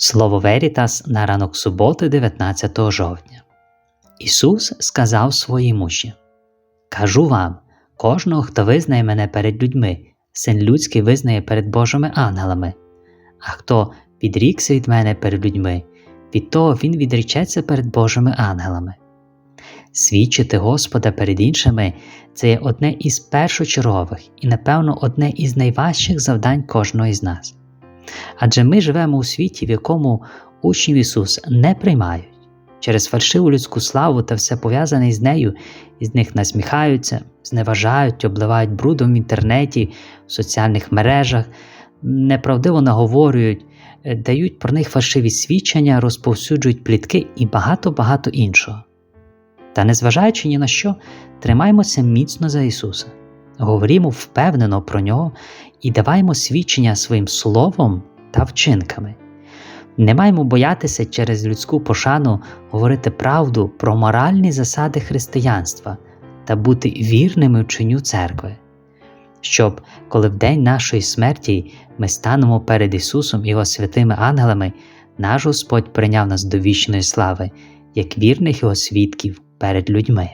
Слово Верітас на ранок суботи, 19 жовтня. Ісус сказав своїй муші: Кажу вам, кожного, хто визнає мене перед людьми, син людський визнає перед Божими ангелами, а хто відрікся від мене перед людьми, від того він відрічеться перед Божими ангелами. Свідчити Господа перед іншими це є одне із першочергових і, напевно, одне із найважчих завдань кожного із нас. Адже ми живемо у світі, в якому учнів Ісус не приймають. Через фальшиву людську славу та все пов'язане з нею, із них насміхаються, зневажають, обливають брудом в інтернеті, в соціальних мережах, неправдиво наговорюють, е, дають про них фальшиві свідчення, розповсюджують плітки і багато-багато іншого. Та незважаючи ні на що, тримаймося міцно за Ісуса, говорімо впевнено про Нього і даваймо свідчення своїм словом та вчинками. Не маємо боятися через людську пошану говорити правду про моральні засади християнства та бути вірними вченню церкви, щоб, коли в день нашої смерті ми станемо перед Ісусом і Його святими ангелами, наш Господь прийняв нас до вічної слави, як вірних Його свідків перед людьми.